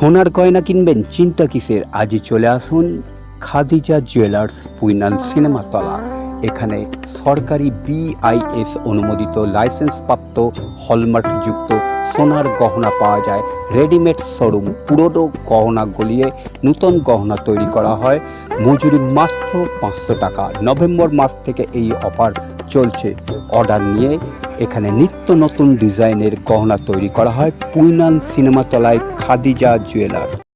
সোনার গয়না কিনবেন, চিন্তা কিসের? আজই চলে আসুন খাদিজা জুয়েলার্স পুইনান সিনেমাতলা এখানে সরকারি বিআইএস অনুমোদিত লাইসেন্সপ্রাপ্ত হলমার্কযুক্ত সোনার গহনা পাওয়া যায়। রেডিমেড শোরুম পুরনো গহনা গলিয়ে নতুন গহনা তৈরি করা হয়। মজুরি মাত্র পাঁচশো টাকা। নভেম্বর মাস থেকে এই অফার চলছে। অর্ডার নিয়ে এখানে নিত্য নতুন ডিজাইনের গহনা তৈরি করা হয় পুইনান সিনেমাতলায় খাদিজা জুয়েলার্স